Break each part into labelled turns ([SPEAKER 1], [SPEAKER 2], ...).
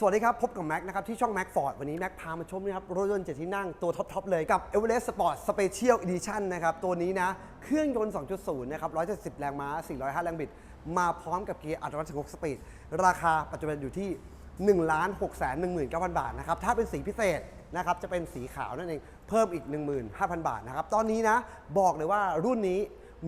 [SPEAKER 1] สวัสดีครับ พบกับแม็กนะครับ ที่ช่องแม็กฟอร์ดวันนี้แม็กพามาชมนะครับรถยนต์เจ็ดที่นั่งตัวท็อป ๆ เลยกับ e v e r e s t Sport Special Edition นะครับ ตัวนี้นะ เครื่องยนต์ 2.0 นะครับ 170 แรงม้า 405 แรงบิด มาพร้อมกับเกียร์อัตโนมัติ6สปีด ราคาปัจจุบันอยู่ที่ 1 6 1 9 0 0 0 บาทนะครับถ้าเป็นสีพิเศษนะครับจะเป็นสีขาวนั่นเองเพิ่มอีก 15,000 บาทนะครับตอนนี้นะบอกเลยว่ารุ่นนี้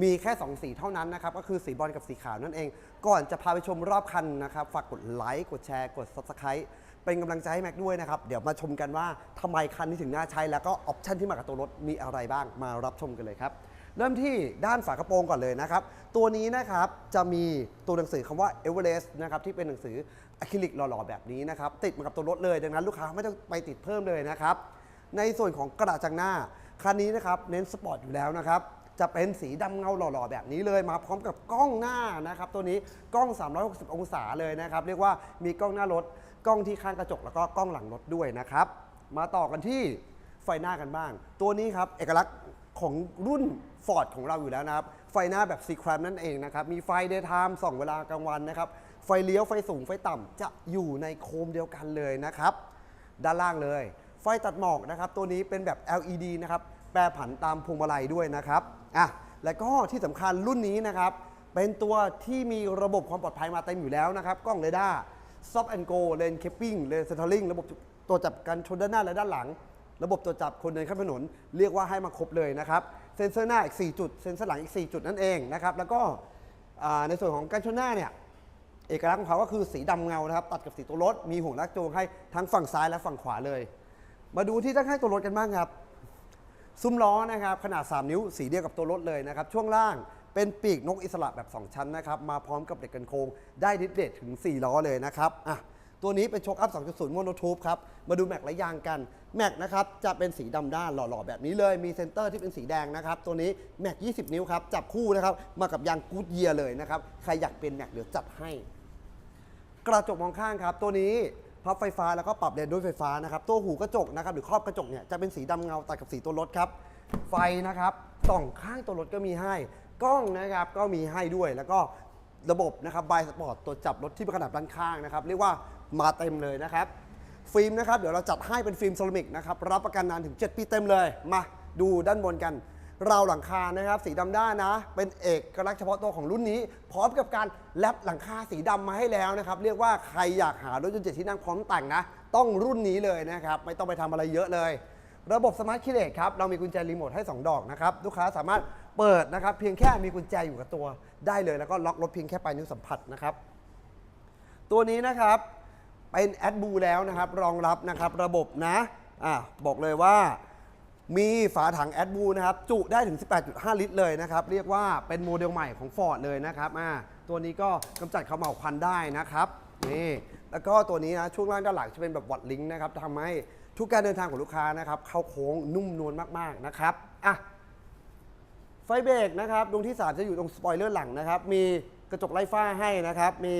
[SPEAKER 1] มีแค่ 2 สีเท่านั้นนะครับ ก็คือสีบอลกับสีขาวนั่นเอง ก่อนจะพาไปชมรอบคันนะครับ ฝากกดไลค์ กดแชร์ กด Subscribe เป็นกำลังใจให้แม็กด้วยนะครับ เดี๋ยวมาชมกันว่าทำไมคันนี้ถึงน่าใช้ แล้วก็ออปชันที่มากับตัวรถมีอะไรบ้าง มารับชมกันเลยครับ เริ่มที่ด้านฝากระโปรงก่อนเลยนะครับ ตัวนี้นะครับจะมีตัวหนังสือคำว่า Everest นะครับที่เป็นหนังสืออะคริลิกหล่อๆแบบนี้นะครับติดมากับตัวรถเลย ดังนั้นลูกค้าไม่ต้องไปติดเพิ่มเลยนะครับ ในส่วนของกระดาษจังหน้าคันนี้นะครับเน้นสปอร์ตอยู่แล้วนะครับ จะเป็นสีดำเงาหล่อๆ แบบนี้เลยมาพร้อมกับกล้องหน้านะครับ ตัวนี้กล้อง 360 องศาเลยนะครับ เรียกว่ามีกล้องหน้ารถ กล้องที่ข้างกระจกแล้วก็กล้องหลังรถด้วยนะครับ มาต่อกันที่ไฟหน้ากันบ้าง ตัวนี้ครับเอกลักษณ์ของรุ่น Ford ของเราอยู่แล้วนะครับ ไฟหน้าแบบซีครามนั่นเองนะครับ มีไฟเดย์ไทม์ส่องเวลากลางวันนะครับ ไฟเลี้ยวไฟสูงไฟต่ำจะอยู่ในโคมเดียวกันเลยนะครับ ด้านล่างเลย ไฟตัดหมอกนะครับ ตัวนี้เป็นแบบ LED นะครับ แปรผันตามพวงมาลัยด้วยนะครับอะแล้วก็ที่สำคัญรุ่นนี้นะครับเป็นตัวที่มีระบบความปลอดภัยมาเต็มอยู่แล้วนะครับกล้องเรดาร์ซอฟแอนโกเลนเคปปิ้งเลนเซนเทอร์ลิงระบบตัวจับกันชนด้านหน้าและด้านหลัง ระบบตรวจับคนเดินข้ามถนน เรียกว่าให้มาครบเลยนะครับเซ็นเซอร์หน้าอีก 4 จุด เซ็นเซอร์หลังอีก 4 จุดนั่นเองนะครับแล้วก็ในส่วนของการชนหน้าเนี่ยเอกลักษณ์ของเขาก็คือสีดำเงานะครับตัดกับสีตัวรถมีห่วงลากจูงให้ทั้งฝั่งซ้ายและฝั่งขวาเลย มาดูที่ตั้งให้ตัวรถกันบ้างครับ ซุ้มล้อนะครับขนาด 3 นิ้วสีเดียวกับตัวรถเลยนะครับ ช่วงล่างเป็นปีกนกอิสระแบบ 2 ชั้นนะครับ มาพร้อมกับเหล็กกันโค้งได้ดิสเดทถึง 4 ล้อเลยนะครับอะตัวนี้เป็นโชคอัพ 2.0 โมโนทูบครับ มาดูแม็กและยางกัน แม็กนะครับ จะเป็นสีดำด้านหล่อๆ แบบนี้เลย มีเซนเตอร์ที่เป็นสีแดงนะครับ ตัวนี้แม็ก 20 นิ้วครับ จับคู่นะครับ มากับยางกูดเยียเลยนะครับ ใครอยากเป็นแม็กเดี๋ยวจัดให้ กระจกมองข้างครับ ตัวนี้ พับไฟฟ้าแล้วก็ปรับเลนด้วยไฟฟ้านะครับตัวหูกระจกนะครับหรือครอบกระจกเนี่ยจะเป็นสีดำเงาตัดกับสีตัวรถครับ ไฟนะครับส่องข้างตัวรถก็มีให้ กล้องนะครับก็มีให้ด้วยแล้วก็ระบบนะครับบายสปอร์ตตัวจับรถที่เป็นขนาดด้านข้างนะครับเรียกว่ามาเต็มเลยนะครับฟิล์มนะครับเดี๋ยวเราจัดให้เป็นฟิล์มเซรามิกนะครับรับประกันนานถึง 7 ปีเต็มเลย มาดูด้านบนกัน ราวหลังคานะครับ สีดำด้านนะ เป็นเอกลักษณ์เฉพาะตัวของรุ่นนี้ พร้อมกับการแลปหลังคาสีดำมาให้แล้วนะครับ เรียกว่าใครอยากหารถยนต์เจ็ดที่นั่งพร้อมแต่งนะ ต้องรุ่นนี้เลยนะครับ ไม่ต้องไปทำอะไรเยอะเลย ระบบสมาร์ทคีย์เลสครับ เรามีกุญแจรีโมทให้ 2 ดอกนะครับ ลูกค้าสามารถเปิดนะครับ เพียงแค่มีกุญแจอยู่กับตัวได้เลย แล้วก็ล็อกรถเพียงแค่ปลายนิ้วสัมผัสนะครับ ตัวนี้นะครับ เป็นแอดบูแล้วนะครับ รองรับนะครับ ระบบนะ อะ บอกเลยว่า มีฝาถังแอดบูนะครับ จุได้ถึง 18.5 ลิตรเลยนะครับ เรียกว่าเป็นโมเดลใหม่ของ Ford เลยนะครับอะตัวนี้ก็กำจัดขมเหลาควันได้นะครับนี่แล้วก็ตัวนี้นะช่วงล่างด้านหลังจะเป็นแบบวัดลิงก์นะครับทำให้ทุกการเดินทางของลูกค้านะครับ เข้าโค้งนุ่มนวลมากๆนะครับอะไฟเบรกนะครับดวงที่ 3 จะอยู่ตรงสปอยเลอร์หลังนะครับ มีกระจกไล่ฟ้าให้นะครับ มี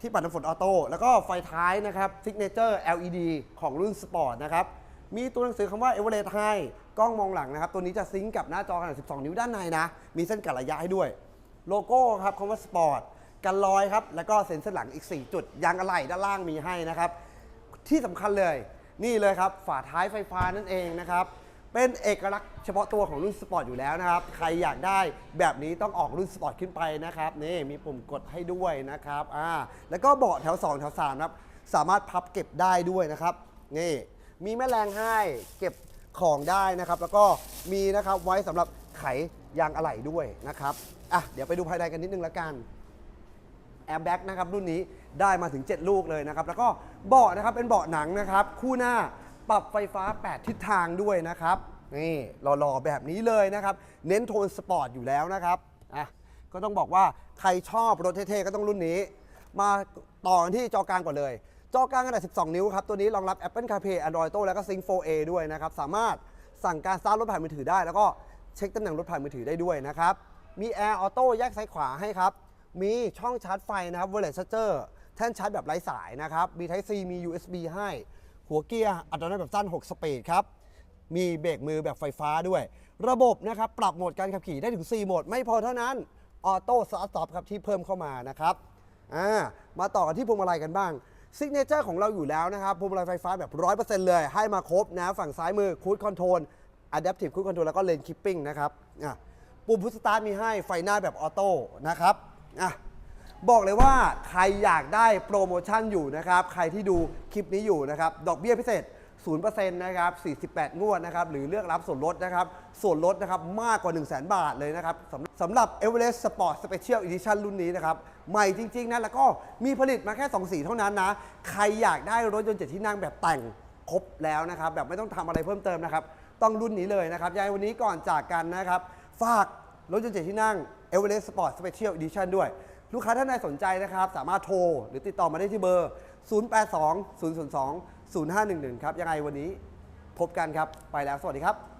[SPEAKER 1] ที่ปัดน้ำฝนออโต้แล้วก็ไฟท้ายนะครับซิกเนเจอร์ LED ของรุ่นสปอร์ตนะครับ มีตัวหนังสือคำว่า e v e r e s t ให้กล้องมองหลังนะครับ ตัวนี้จะซิงก์กับหน้าจอขนาด 12 นิ้วด้านในนะ มีเส้นกัดระยะให้ด้วย โลโก้ครับคำว่าสปอร์ตกันรอยครับ แล้วก็เซ็นเซอร์หลังอีก 4 จุด ยางอะไหล่ด้านล่างมีให้นะครับ ที่สำคัญเลย นี่เลยครับ ฝาท้ายไฟฟ้านั่นเองนะครับ เป็นเอกลักษณ์เฉพาะตัวของรุ่นสปอร์ตอยู่แล้วนะครับ ใครอยากได้แบบนี้ต้องออกรุ่นสปอร์ตขึ้นไปนะครับ นี่มีปุ่มกดให้ด้วยนะครับ อ่า แล้วก็เบาะแถว 2 แถว3ครับ สามารถพับเก็บได้ด้วยนะครับ นี่ มีแม่แรงให้เก็บของได้นะครับ แล้วก็มีนะครับไว้สำหรับไขยางอะไหล่ด้วยนะครับอะเดี๋ยวไปดูภายในกันนิดนึงละกันแอร์แบ็กนะครับรุ่นนี้ได้มาถึง 7 ลูกเลยนะครับ แล้วก็เบาะนะครับเป็นเบาะหนังนะครับ คู่หน้าปรับไฟฟ้า 8 ทิศทางด้วยนะครับนี่หล่อๆแบบนี้เลยนะครับ เน้นโทนสปอร์ตอยู่แล้วนะครับอะก็ต้องบอกว่าใครชอบรถเท่ๆก็ต้องรุ่นนี้ มาต่อที่จอกลางก่อนเลย จอกลางขนาด 12 นิ้วครับ ตัวนี้รองรับ Apple CarPlay Android Auto แล้วก็ Sync 4A ด้วยนะครับ สามารถสั่งการสตาร์ทรถผ่านมือถือได้ แล้วก็เช็คตำแหน่งรถผ่านมือถือได้ด้วยนะครับ มี Air Auto แยกซ้ายขวาให้ครับ มีช่องชาร์จไฟนะครับ Wireless Charger แท่นชาร์จแบบไร้สายนะครับ มี Type C มี USB ให้ หัวเกียร์อัตโนมัติแบบสั้น 6 สปีดครับ มีเบรกมือแบบไฟฟ้าด้วย ระบบนะครับปรับโหมดการขับขี่ได้ถึง 4 โหมด ไม่พอเท่านั้นออโต้สตาร์ทครับที่เพิ่มเข้ามานะครับ อ่า มาต่อกันที่พวงมาลัยกันบ้าง ซิกเนเจอร์ของเราอยู่แล้วนะครับพวงมาลัยไฟฟ้าแบบ 100%เลย ให้มาครบนะฝั่งซ้ายมือคูดคอนโทรลอะดัพทีฟคูดคอนโทรลแล้วก็เลนคิปปิ้งนะครับอะปุ่มพุทสตาร์ทมีให้ไฟหน้าแบบออโต้นะครับอะบอกเลยว่าใครอยากได้โปรโมชั่นอยู่นะครับ ใครที่ดูคลิปนี้อยู่นะครับ ดอกเบี้ยพิเศษ 0%นะครับ 48 งวดนะครับ หรือเลือกรับส่วนลดนะครับ ส่วนลดนะครับมากกว่า 1 0 0 0 0 0บาทเลยนะครับสำสำหรับ Everest Sport Special Edition รุ่นนี้นะครับ ใหม่จริง ๆ นะ แล้วก็มีผลิตมาแค่ 2 สีเท่านั้นนะ ใครอยากได้รถยนต์เจ็ดที่นั่งแบบแต่งครบแล้วนะครับ แบบไม่ต้องทำอะไรเพิ่มเติมนะครับ ต้องรุ่นนี้เลยนะครับยังไงวันนี้ก่อนจากกันนะครับ ฝากรถยนต์เจ็ดที่นั่ง Everest Sport Special Edition ด้วยลูกค้าท่านใดสนใจนะครับ สามารถโทร หรือติดต่อมาได้ที่เบอร์ 082 002 0511 ครับ ยังไงวันนี้พบกันครับ ไปแล้ว สวัสดีครับ